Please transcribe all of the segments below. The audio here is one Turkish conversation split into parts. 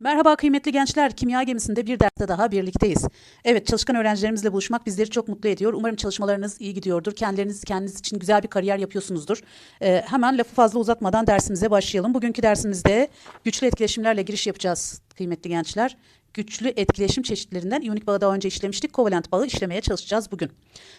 Merhaba kıymetli gençler. Kimya gemisinde bir derste daha birlikteyiz. Evet, çalışkan öğrencilerimizle buluşmak bizleri çok mutlu ediyor. Umarım çalışmalarınız iyi gidiyordur. Kendileriniz kendiniz için güzel bir kariyer yapıyorsunuzdur. Ee, hemen lafı fazla uzatmadan dersimize başlayalım. Bugünkü dersimizde güçlü etkileşimlerle giriş yapacağız kıymetli gençler. Güçlü etkileşim çeşitlerinden iyonik bağı daha önce işlemiştik. Kovalent bağı işlemeye çalışacağız bugün.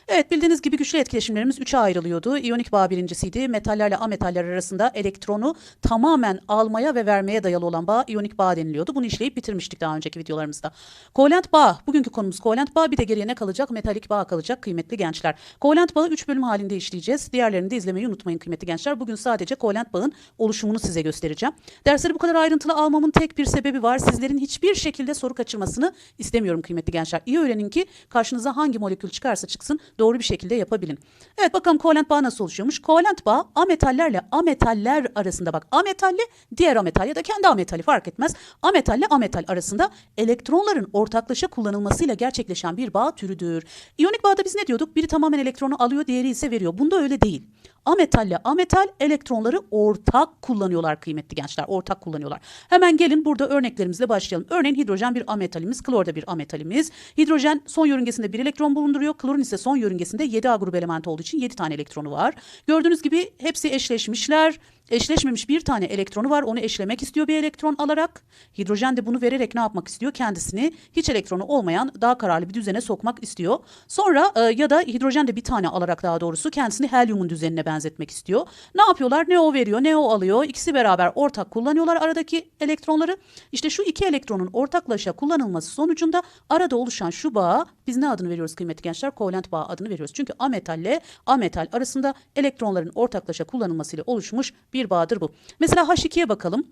Evet bildiğiniz gibi güçlü etkileşimlerimiz üçe ayrılıyordu. İyonik bağ birincisiydi. Metallerle ametaller arasında elektronu tamamen almaya ve vermeye dayalı olan bağ iyonik bağ deniliyordu. Bunu işleyip bitirmiştik daha önceki videolarımızda. Kovalent bağ. Bugünkü konumuz kovalent bağ. Bir de geriye ne kalacak? Metalik bağ kalacak kıymetli gençler. Kovalent bağı 3 bölüm halinde işleyeceğiz. Diğerlerini de izlemeyi unutmayın kıymetli gençler. Bugün sadece kovalent bağın oluşumunu size göstereceğim. Dersleri bu kadar ayrıntılı almamın tek bir sebebi var. Sizlerin hiçbir şekilde soru kaçırmasını istemiyorum kıymetli gençler. İyi öğrenin ki karşınıza hangi molekül çıkarsa çıksın doğru bir şekilde yapabilin. Evet bakalım kovalent bağ nasıl oluşuyormuş? Kovalent bağ ametallerle ametaller arasında bak ametalle diğer ametal ya da kendi ametali fark etmez. Ametalle ametal arasında elektronların ortaklaşa kullanılmasıyla gerçekleşen bir bağ türüdür. İyonik bağda biz ne diyorduk? Biri tamamen elektronu alıyor, diğeri ise veriyor. Bunda öyle değil. Ametalle ametal elektronları ortak kullanıyorlar kıymetli gençler. Ortak kullanıyorlar. Hemen gelin burada örneklerimizle başlayalım. Örneğin hidrojen bir ametalimiz, klor da bir ametalimiz. Hidrojen son yörüngesinde bir elektron bulunduruyor. Klorun ise son yörüngesinde 7A grubu elementi olduğu için 7 tane elektronu var. Gördüğünüz gibi hepsi eşleşmişler. Eşleşmemiş bir tane elektronu var. Onu eşlemek istiyor bir elektron alarak. Hidrojen de bunu vererek ne yapmak istiyor? Kendisini hiç elektronu olmayan daha kararlı bir düzene sokmak istiyor. Sonra e, ya da hidrojen de bir tane alarak daha doğrusu kendisini helyumun düzenine benzetmek istiyor. Ne yapıyorlar? Ne o veriyor ne o alıyor. İkisi beraber ortak kullanıyorlar aradaki elektronları. İşte şu iki elektronun ortaklaşa kullanılması sonucunda arada oluşan şu bağa biz ne adını veriyoruz kıymetli gençler? Kovalent bağ adını veriyoruz. Çünkü ametalle ametal arasında elektronların ortaklaşa kullanılmasıyla oluşmuş bir bağdır bu. Mesela H2'ye bakalım.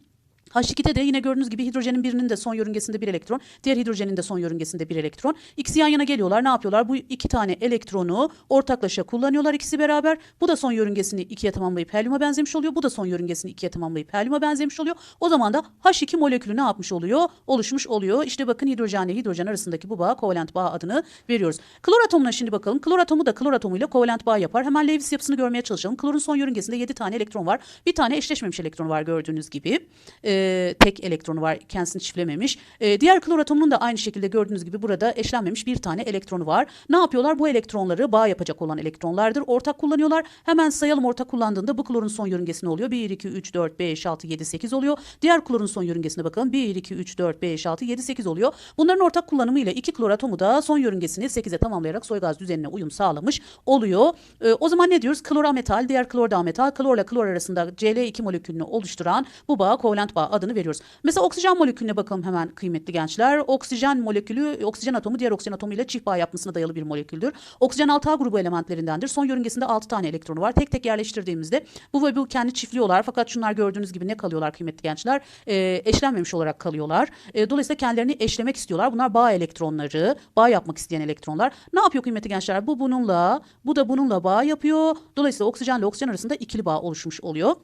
H2'de de yine gördüğünüz gibi hidrojenin birinin de son yörüngesinde bir elektron, diğer hidrojenin de son yörüngesinde bir elektron. İkisi yan yana geliyorlar. Ne yapıyorlar? Bu iki tane elektronu ortaklaşa kullanıyorlar ikisi beraber. Bu da son yörüngesini ikiye tamamlayıp helyuma benzemiş oluyor. Bu da son yörüngesini ikiye tamamlayıp helyuma benzemiş oluyor. O zaman da H2 molekülü ne yapmış oluyor? Oluşmuş oluyor. İşte bakın hidrojenle hidrojen arasındaki bu bağ kovalent bağ adını veriyoruz. Klor atomuna şimdi bakalım. Klor atomu da klor atomuyla kovalent bağ yapar. Hemen Lewis yapısını görmeye çalışalım. Klorun son yörüngesinde 7 tane elektron var. Bir tane eşleşmemiş elektron var gördüğünüz gibi. Ee, tek elektronu var kendisini çiftlememiş. E, diğer klor atomunun da aynı şekilde gördüğünüz gibi burada eşlenmemiş bir tane elektronu var. Ne yapıyorlar? Bu elektronları bağ yapacak olan elektronlardır. Ortak kullanıyorlar. Hemen sayalım ortak kullandığında bu klorun son yörüngesi ne oluyor? 1, 2, 3, 4, 5, 6, 7, 8 oluyor. Diğer klorun son yörüngesine bakalım. 1, 2, 3, 4, 5, 6, 7, 8 oluyor. Bunların ortak kullanımıyla iki klor atomu da son yörüngesini 8'e tamamlayarak soy gaz düzenine uyum sağlamış oluyor. E, o zaman ne diyoruz? Klor ametal, diğer klor da ametal. Klorla klor arasında Cl2 molekülünü oluşturan bu bağa kovalent bağ adını veriyoruz. Mesela oksijen molekülüne bakalım hemen kıymetli gençler. Oksijen molekülü, oksijen atomu diğer oksijen atomuyla çift bağ yapmasına dayalı bir moleküldür. Oksijen 6A grubu elementlerindendir. Son yörüngesinde 6 tane elektronu var. Tek tek yerleştirdiğimizde bu ve bu kendi çiftliyorlar. Fakat şunlar gördüğünüz gibi ne kalıyorlar kıymetli gençler? E, eşlenmemiş olarak kalıyorlar. E, dolayısıyla kendilerini eşlemek istiyorlar. Bunlar bağ elektronları, bağ yapmak isteyen elektronlar. Ne yapıyor kıymetli gençler? Bu bununla, bu da bununla bağ yapıyor. Dolayısıyla oksijenle oksijen arasında ikili bağ oluşmuş oluyor.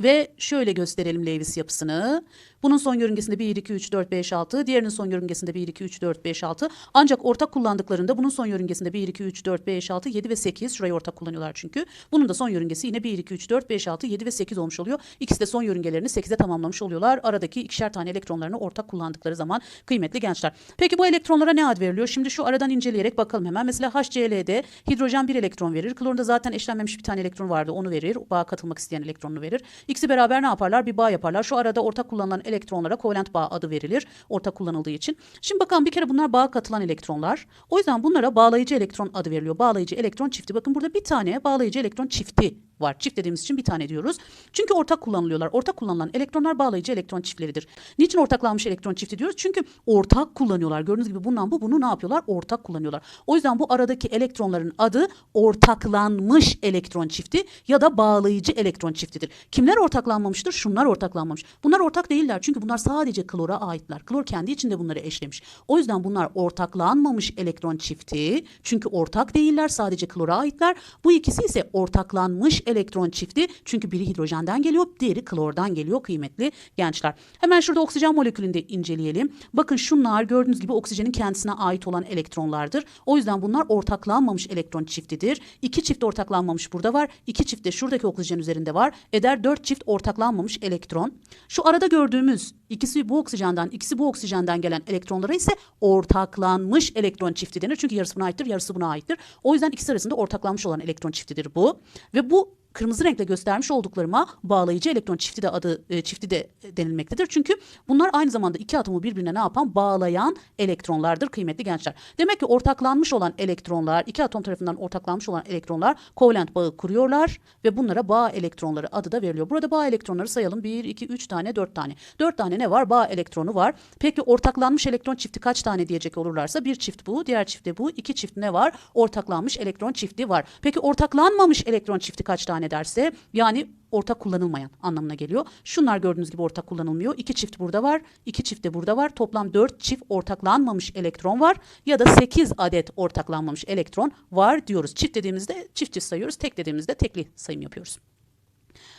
Ve şöyle gösterelim Lewis yapısını. Bunun son yörüngesinde 1, 2, 3, 4, 5, 6. Diğerinin son yörüngesinde 1, 2, 3, 4, 5, 6. Ancak ortak kullandıklarında bunun son yörüngesinde 1, 2, 3, 4, 5, 6, 7 ve 8. Şurayı ortak kullanıyorlar çünkü. Bunun da son yörüngesi yine 1, 2, 3, 4, 5, 6, 7 ve 8 olmuş oluyor. İkisi de son yörüngelerini 8'e tamamlamış oluyorlar. Aradaki ikişer tane elektronlarını ortak kullandıkları zaman kıymetli gençler. Peki bu elektronlara ne ad veriliyor? Şimdi şu aradan inceleyerek bakalım hemen. Mesela HCl'de hidrojen bir elektron verir. Klorunda zaten eşlenmemiş bir tane elektron vardı. Onu verir. Bağa katılmak isteyen elektronunu verir. İkisi beraber ne yaparlar? Bir bağ yaparlar. Şu arada ortak kullanılan elektronlara kovalent bağ adı verilir. Ortak kullanıldığı için. Şimdi bakalım bir kere bunlar bağa katılan elektronlar. O yüzden bunlara bağlayıcı elektron adı veriliyor. Bağlayıcı elektron çifti. Bakın burada bir tane bağlayıcı elektron çifti var. Çift dediğimiz için bir tane diyoruz. Çünkü ortak kullanılıyorlar. Ortak kullanılan elektronlar bağlayıcı elektron çiftleridir. Niçin ortaklanmış elektron çifti diyoruz? Çünkü ortak kullanıyorlar. Gördüğünüz gibi bundan bu bunu ne yapıyorlar? Ortak kullanıyorlar. O yüzden bu aradaki elektronların adı ortaklanmış elektron çifti ya da bağlayıcı elektron çiftidir. Kimler ortaklanmamıştır? Şunlar ortaklanmamış. Bunlar ortak değiller çünkü bunlar sadece klora aitler. Klor kendi içinde bunları eşlemiş. O yüzden bunlar ortaklanmamış elektron çifti. Çünkü ortak değiller sadece klora aitler. Bu ikisi ise ortaklanmış elektron çifti. Çünkü biri hidrojenden geliyor, diğeri klordan geliyor kıymetli gençler. Hemen şurada oksijen molekülünü de inceleyelim. Bakın şunlar gördüğünüz gibi oksijenin kendisine ait olan elektronlardır. O yüzden bunlar ortaklanmamış elektron çiftidir. İki çift ortaklanmamış burada var. İki çift de şuradaki oksijen üzerinde var. Eder dört çift ortaklanmamış elektron. Şu arada gördüğümüz ikisi bu oksijenden, ikisi bu oksijenden gelen elektronlara ise ortaklanmış elektron çifti denir. Çünkü yarısı buna aittir, yarısı buna aittir. O yüzden ikisi arasında ortaklanmış olan elektron çiftidir bu. Ve bu kırmızı renkle göstermiş olduklarıma bağlayıcı elektron çifti de adı e, çifti de denilmektedir. Çünkü bunlar aynı zamanda iki atomu birbirine ne yapan? Bağlayan elektronlardır kıymetli gençler. Demek ki ortaklanmış olan elektronlar, iki atom tarafından ortaklanmış olan elektronlar kovalent bağı kuruyorlar ve bunlara bağ elektronları adı da veriliyor. Burada bağ elektronları sayalım. 1, 2, 3 tane, 4 tane. 4 tane ne var? Bağ elektronu var. Peki ortaklanmış elektron çifti kaç tane diyecek olurlarsa bir çift bu, diğer çift de bu. iki çift ne var? Ortaklanmış elektron çifti var. Peki ortaklanmamış elektron çifti kaç tane derse yani ortak kullanılmayan anlamına geliyor. Şunlar gördüğünüz gibi ortak kullanılmıyor. İki çift burada var, iki çift de burada var. Toplam dört çift ortaklanmamış elektron var ya da sekiz adet ortaklanmamış elektron var diyoruz. Çift dediğimizde çift çift sayıyoruz, tek dediğimizde tekli sayım yapıyoruz.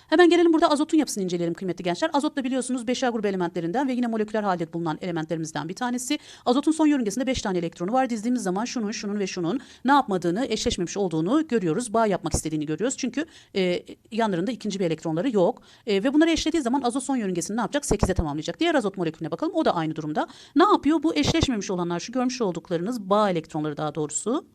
Hemen gelelim burada azotun yapısını inceleyelim kıymetli gençler. Azot da biliyorsunuz 5A grubu elementlerinden ve yine moleküler halde bulunan elementlerimizden bir tanesi. Azotun son yörüngesinde 5 tane elektronu var. Dizdiğimiz zaman şunun, şunun ve şunun ne yapmadığını, eşleşmemiş olduğunu görüyoruz. Bağ yapmak istediğini görüyoruz. Çünkü e, yanlarında ikinci bir elektronları yok. E, ve bunları eşlediği zaman azot son yörüngesini ne yapacak? 8'e tamamlayacak. Diğer azot molekülüne bakalım. O da aynı durumda. Ne yapıyor? Bu eşleşmemiş olanlar şu görmüş olduklarınız bağ elektronları daha doğrusu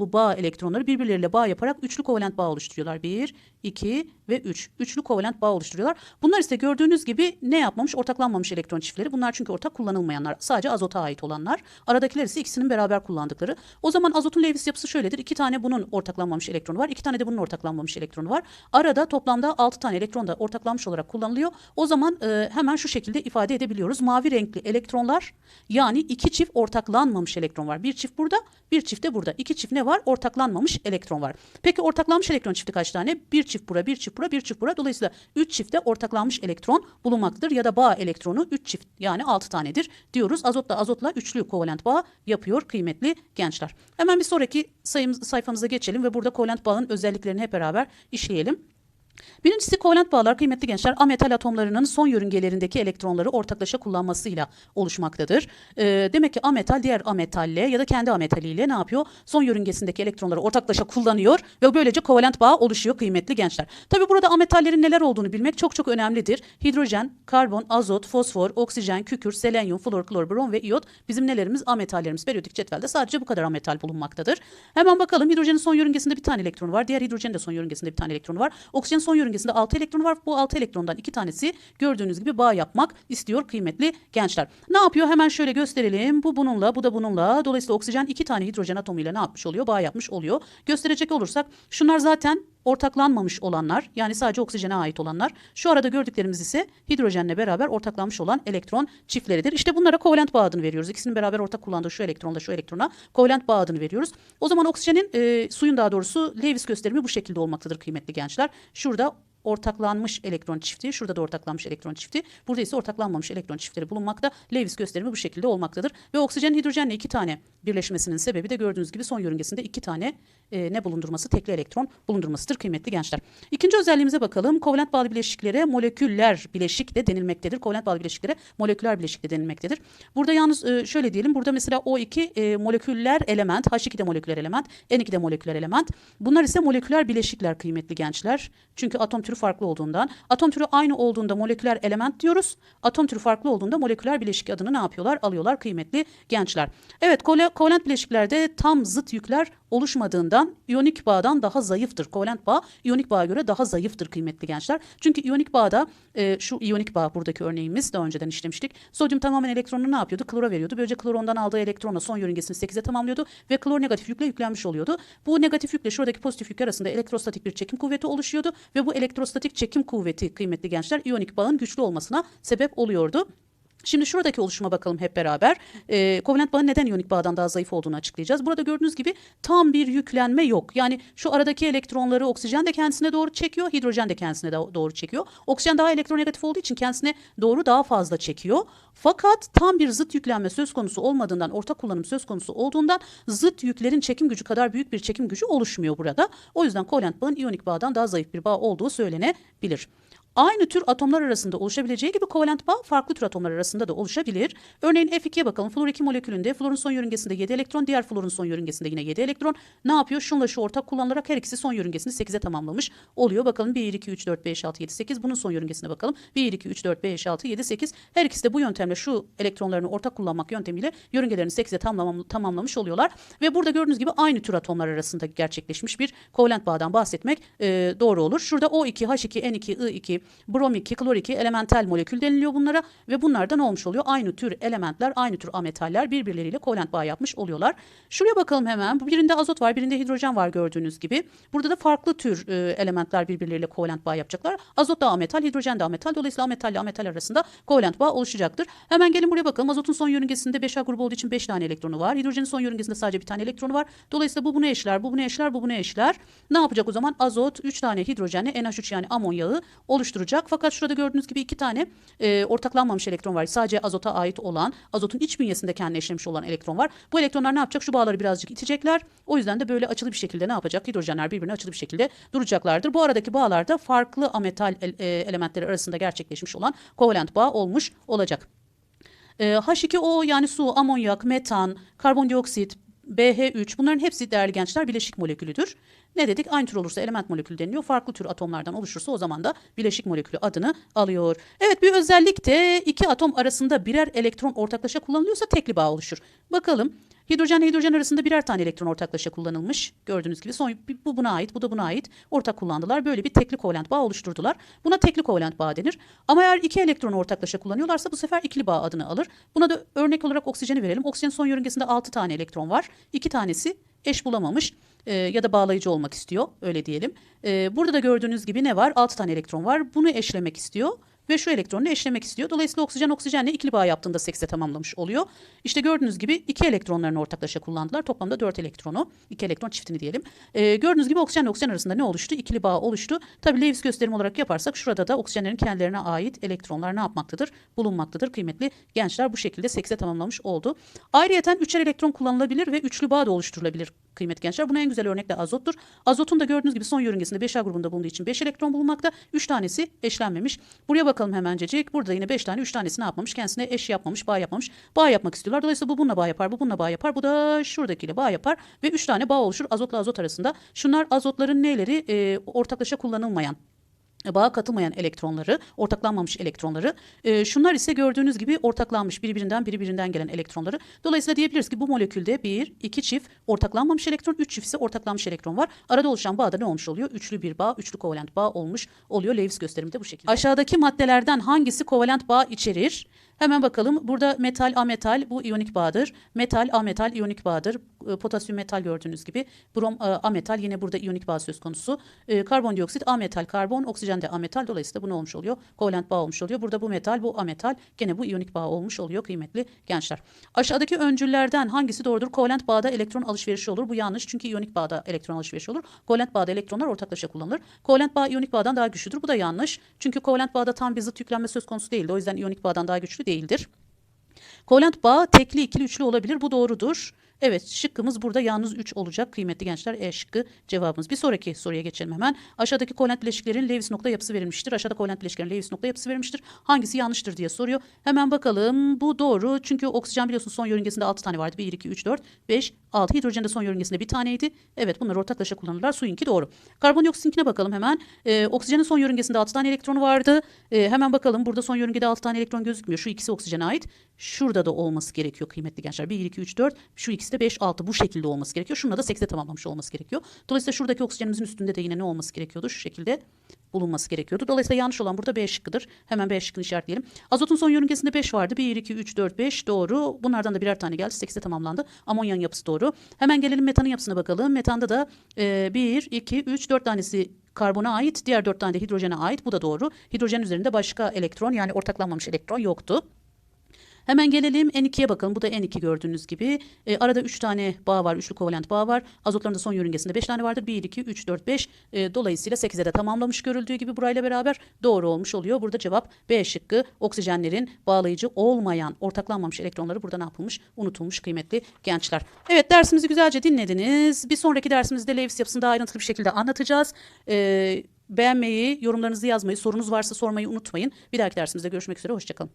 bu bağ elektronları birbirleriyle bağ yaparak üçlü kovalent bağ oluşturuyorlar. 1, 2 ve 3. Üçlü kovalent bağ oluşturuyorlar. Bunlar ise gördüğünüz gibi ne yapmamış? Ortaklanmamış elektron çiftleri. Bunlar çünkü ortak kullanılmayanlar. Sadece azota ait olanlar. Aradakiler ise ikisinin beraber kullandıkları. O zaman azotun Lewis yapısı şöyledir. İki tane bunun ortaklanmamış elektronu var. iki tane de bunun ortaklanmamış elektronu var. Arada toplamda 6 tane elektron da ortaklanmış olarak kullanılıyor. O zaman e, hemen şu şekilde ifade edebiliyoruz. Mavi renkli elektronlar yani iki çift ortaklanmamış elektron var. Bir çift burada, bir çift de burada. İki çift ne var? Ortaklanmamış elektron var. Peki ortaklanmış elektron çifti kaç tane? Bir çift bura, bir çift bura, bir çift bura. Dolayısıyla 3 çifte ortaklanmış elektron bulunmaktadır ya da bağ elektronu 3 çift yani 6 tanedir diyoruz. Azotla azotla üçlü kovalent bağ yapıyor kıymetli gençler. Hemen bir sonraki sayımız, sayfamıza geçelim ve burada kovalent bağın özelliklerini hep beraber işleyelim. Birincisi kovalent bağlar kıymetli gençler ametal atomlarının son yörüngelerindeki elektronları ortaklaşa kullanmasıyla oluşmaktadır. Ee, demek ki ametal diğer ametalle ya da kendi ametaliyle ne yapıyor? Son yörüngesindeki elektronları ortaklaşa kullanıyor ve böylece kovalent bağ oluşuyor kıymetli gençler. Tabi burada ametallerin neler olduğunu bilmek çok çok önemlidir. Hidrojen, karbon, azot, fosfor, oksijen, kükürt, selenyum, flor, klor, brom ve iyot bizim nelerimiz? Ametallerimiz. Periyodik cetvelde sadece bu kadar ametal bulunmaktadır. Hemen bakalım hidrojenin son yörüngesinde bir tane elektronu var. Diğer hidrojenin de son yörüngesinde bir tane elektronu var. Oksijenin son yörüngesinde 6 elektronu var. Bu 6 elektrondan iki tanesi gördüğünüz gibi bağ yapmak istiyor kıymetli gençler. Ne yapıyor? Hemen şöyle gösterelim. Bu bununla, bu da bununla. Dolayısıyla oksijen iki tane hidrojen atomuyla ne yapmış oluyor? Bağ yapmış oluyor. Gösterecek olursak şunlar zaten ortaklanmamış olanlar yani sadece oksijene ait olanlar. Şu arada gördüklerimiz ise hidrojenle beraber ortaklanmış olan elektron çiftleridir. İşte bunlara kovalent bağ adını veriyoruz. İkisinin beraber ortak kullandığı şu elektronla şu elektrona kovalent bağ adını veriyoruz. O zaman oksijenin e, suyun daha doğrusu Lewis gösterimi bu şekilde olmaktadır kıymetli gençler. Şurada ortaklanmış elektron çifti, şurada da ortaklanmış elektron çifti. Burada ise ortaklanmamış elektron çiftleri bulunmakta. Lewis gösterimi bu şekilde olmaktadır. Ve oksijen hidrojenle iki tane birleşmesinin sebebi de gördüğünüz gibi son yörüngesinde iki tane e, ne bulundurması? Tekli elektron bulundurmasıdır kıymetli gençler. İkinci özelliğimize bakalım. Kovalent bağlı bileşiklere moleküller bileşik de denilmektedir. Kovalent bağlı bileşiklere moleküler bileşik de denilmektedir. Burada yalnız e, şöyle diyelim. Burada mesela O2 e, moleküller element, H2 de moleküler element, N2 de moleküler element. Bunlar ise moleküler bileşikler kıymetli gençler. Çünkü atom türü farklı olduğundan. Atom türü aynı olduğunda moleküler element diyoruz. Atom türü farklı olduğunda moleküler bileşik adını ne yapıyorlar? Alıyorlar kıymetli gençler. Evet kovalent bileşiklerde tam zıt yükler oluşmadığından iyonik bağdan daha zayıftır. Kovalent bağ iyonik bağa göre daha zayıftır kıymetli gençler. Çünkü iyonik bağda e, şu iyonik bağ buradaki örneğimiz daha önceden işlemiştik. Sodyum tamamen elektronunu ne yapıyordu? Klora veriyordu. Böylece klorondan aldığı elektronla son yörüngesini 8'e tamamlıyordu ve klor negatif yükle yüklenmiş oluyordu. Bu negatif yükle şuradaki pozitif yük arasında elektrostatik bir çekim kuvveti oluşuyordu ve bu elektrostatik çekim kuvveti kıymetli gençler iyonik bağın güçlü olmasına sebep oluyordu. Şimdi şuradaki oluşuma bakalım hep beraber. E, kovalent bağın neden iyonik bağdan daha zayıf olduğunu açıklayacağız. Burada gördüğünüz gibi tam bir yüklenme yok. Yani şu aradaki elektronları oksijen de kendisine doğru çekiyor, hidrojen de kendisine doğru çekiyor. Oksijen daha elektronegatif olduğu için kendisine doğru daha fazla çekiyor. Fakat tam bir zıt yüklenme söz konusu olmadığından, ortak kullanım söz konusu olduğundan zıt yüklerin çekim gücü kadar büyük bir çekim gücü oluşmuyor burada. O yüzden kovalent bağın iyonik bağdan daha zayıf bir bağ olduğu söylenebilir. Aynı tür atomlar arasında oluşabileceği gibi kovalent bağ farklı tür atomlar arasında da oluşabilir. Örneğin F2'ye bakalım. Flor 2 molekülünde florun son yörüngesinde 7 elektron, diğer florun son yörüngesinde yine 7 elektron. Ne yapıyor? Şunla şu ortak kullanılarak her ikisi son yörüngesini 8'e tamamlamış oluyor. Bakalım 1, 2, 3, 4, 5, 6, 7, 8. Bunun son yörüngesine bakalım. 1, 2, 3, 4, 5, 6, 7, 8. Her ikisi de bu yöntemle şu elektronlarını ortak kullanmak yöntemiyle yörüngelerini 8'e tamam, tamamlamış oluyorlar. Ve burada gördüğünüz gibi aynı tür atomlar arasında gerçekleşmiş bir kovalent bağdan bahsetmek e, doğru olur. Şurada O2, H2, N2, I2, brom 2, klor 2 elementel molekül deniliyor bunlara ve bunlardan olmuş oluyor. Aynı tür elementler, aynı tür ametaller birbirleriyle kovalent bağ yapmış oluyorlar. Şuraya bakalım hemen. Birinde azot var, birinde hidrojen var gördüğünüz gibi. Burada da farklı tür e, elementler birbirleriyle kovalent bağ yapacaklar. Azot da ametal, hidrojen de ametal. Dolayısıyla ametal ile ametal arasında kovalent bağ oluşacaktır. Hemen gelin buraya bakalım. Azotun son yörüngesinde 5A grubu olduğu için 5 tane elektronu var. Hidrojenin son yörüngesinde sadece bir tane elektronu var. Dolayısıyla bu bunu eşler, bu bunu eşler, bu bunu eşler. Ne yapacak o zaman? Azot 3 tane hidrojenle NH3 yani amonyağı oluşturacak. Fakat şurada gördüğünüz gibi iki tane e, ortaklanmamış elektron var. Sadece azota ait olan, azotun iç bünyesinde kendine eşlemiş olan elektron var. Bu elektronlar ne yapacak? Şu bağları birazcık itecekler. O yüzden de böyle açılı bir şekilde ne yapacak? Hidrojenler birbirine açılı bir şekilde duracaklardır. Bu aradaki bağlarda farklı ametal el- e, elementleri arasında gerçekleşmiş olan kovalent bağ olmuş olacak. E, H2O yani su, amonyak, metan, karbondioksit, BH3 bunların hepsi değerli gençler bileşik molekülüdür. Ne dedik? Aynı tür olursa element molekülü deniliyor. Farklı tür atomlardan oluşursa o zaman da bileşik molekülü adını alıyor. Evet bir özellik de iki atom arasında birer elektron ortaklaşa kullanılıyorsa tekli bağ oluşur. Bakalım. Hidrojen hidrojen arasında birer tane elektron ortaklaşa kullanılmış. Gördüğünüz gibi son bu buna ait, bu da buna ait. Ortak kullandılar. Böyle bir tekli kovalent bağ oluşturdular. Buna tekli kovalent bağ denir. Ama eğer iki elektron ortaklaşa kullanıyorlarsa bu sefer ikili bağ adını alır. Buna da örnek olarak oksijeni verelim. Oksijenin son yörüngesinde 6 tane elektron var. 2 tanesi eş bulamamış e, ya da bağlayıcı olmak istiyor öyle diyelim. E, burada da gördüğünüz gibi ne var? 6 tane elektron var. Bunu eşlemek istiyor ve şu elektronu eşlemek istiyor. Dolayısıyla oksijen oksijenle ikili bağ yaptığında 8'e tamamlamış oluyor. İşte gördüğünüz gibi iki elektronlarını ortaklaşa kullandılar. Toplamda 4 elektronu, iki elektron çiftini diyelim. Ee, gördüğünüz gibi oksijen oksijen arasında ne oluştu? İkili bağ oluştu. Tabii Lewis gösterim olarak yaparsak şurada da oksijenlerin kendilerine ait elektronlar ne yapmaktadır? Bulunmaktadır. Kıymetli gençler bu şekilde 8'e tamamlamış oldu. Ayrıyeten üçer elektron kullanılabilir ve üçlü bağ da oluşturulabilir kıymetli gençler. Buna en güzel örnek de azottur. Azotun da gördüğünüz gibi son yörüngesinde 5A grubunda bulunduğu için 5 elektron bulunmakta. 3 tanesi eşlenmemiş. Buraya bakalım hemencecik. Burada yine 5 tane 3 tanesi ne yapmamış? Kendisine eş yapmamış, bağ yapmamış. Bağ yapmak istiyorlar. Dolayısıyla bu bununla bağ yapar, bu bununla bağ yapar. Bu da şuradakiyle bağ yapar ve 3 tane bağ oluşur azotla azot arasında. Şunlar azotların neleri? Ee, ortaklaşa kullanılmayan bağa katılmayan elektronları, ortaklanmamış elektronları. E, şunlar ise gördüğünüz gibi ortaklanmış birbirinden birbirinden gelen elektronları. Dolayısıyla diyebiliriz ki bu molekülde bir, iki çift ortaklanmamış elektron, üç çift ise ortaklanmış elektron var. Arada oluşan bağda ne olmuş oluyor? Üçlü bir bağ, üçlü kovalent bağ olmuş oluyor. Lewis gösterimde bu şekilde. Aşağıdaki maddelerden hangisi kovalent bağ içerir? Hemen bakalım. Burada metal, ametal bu iyonik bağdır. Metal, ametal iyonik bağdır. E, Potasyum metal gördüğünüz gibi. Brom e, ametal yine burada iyonik bağ söz konusu. E, Karbondioksit ametal, karbon, oksijen de ametal. Dolayısıyla bu ne olmuş oluyor? Kovalent bağ olmuş oluyor. Burada bu metal, bu ametal. Gene bu iyonik bağ olmuş oluyor kıymetli gençler. Aşağıdaki öncüllerden hangisi doğrudur? Kovalent bağda elektron alışverişi olur. Bu yanlış çünkü iyonik bağda elektron alışverişi olur. Kovalent bağda elektronlar ortaklaşa kullanılır. Kovalent bağ iyonik bağdan daha güçlüdür. Bu da yanlış. Çünkü kovalent bağda tam bir zıt yüklenme söz konusu değildi. O yüzden iyonik bağdan daha güçlü değildir. Kovalent bağ tekli, ikili, üçlü olabilir. Bu doğrudur. Evet şıkkımız burada yalnız 3 olacak kıymetli gençler E şıkkı cevabımız. Bir sonraki soruya geçelim hemen. Aşağıdaki kovalent bileşiklerin Lewis nokta yapısı verilmiştir. Aşağıda kovalent bileşiklerin Lewis nokta yapısı verilmiştir. Hangisi yanlıştır diye soruyor. Hemen bakalım. Bu doğru. Çünkü oksijen biliyorsunuz son yörüngesinde 6 tane vardı. 1, 2, 3, 4, 5, 6. Hidrojen de son yörüngesinde bir taneydi. Evet bunlar ortaklaşa kullanırlar. Suyunki doğru. Karbondioksitinkine bakalım hemen. Ee, oksijenin son yörüngesinde 6 tane elektronu vardı. Ee, hemen bakalım. Burada son yörüngede 6 tane elektron gözükmüyor. Şu ikisi oksijene ait. Şurada da olması gerekiyor kıymetli gençler. 1, 2, 3, 4. Şu ikisi de 5, 6. Bu şekilde olması gerekiyor. Şununla da 8'e tamamlamış olması gerekiyor. Dolayısıyla şuradaki oksijenimizin üstünde de yine ne olması gerekiyordu? Şu şekilde bulunması gerekiyordu. Dolayısıyla yanlış olan burada B şıkkıdır. Hemen B şıkkını işaretleyelim. Azotun son yörüngesinde 5 vardı. 1, 2, 3, 4, 5 doğru. Bunlardan da birer tane geldi. 8'e tamamlandı. Amonyanın yapısı doğru. Hemen gelelim metanın yapısına bakalım. Metanda da e, 1, 2, 3, 4 tanesi karbona ait. Diğer 4 tane de hidrojene ait. Bu da doğru. Hidrojen üzerinde başka elektron yani ortaklanmamış elektron yoktu. Hemen gelelim N2'ye bakalım. Bu da N2 gördüğünüz gibi. E, arada 3 tane bağ var. Üçlü kovalent bağ var. Azotların da son yörüngesinde 5 tane vardır. 1, 2, 3, 4, 5. E, dolayısıyla 8'e de tamamlamış görüldüğü gibi burayla beraber doğru olmuş oluyor. Burada cevap B şıkkı. Oksijenlerin bağlayıcı olmayan, ortaklanmamış elektronları burada ne yapılmış? Unutulmuş kıymetli gençler. Evet dersimizi güzelce dinlediniz. Bir sonraki dersimizde Lewis yapısını daha ayrıntılı bir şekilde anlatacağız. Eee beğenmeyi, yorumlarınızı yazmayı, sorunuz varsa sormayı unutmayın. Bir dahaki dersimizde görüşmek üzere. Hoşçakalın.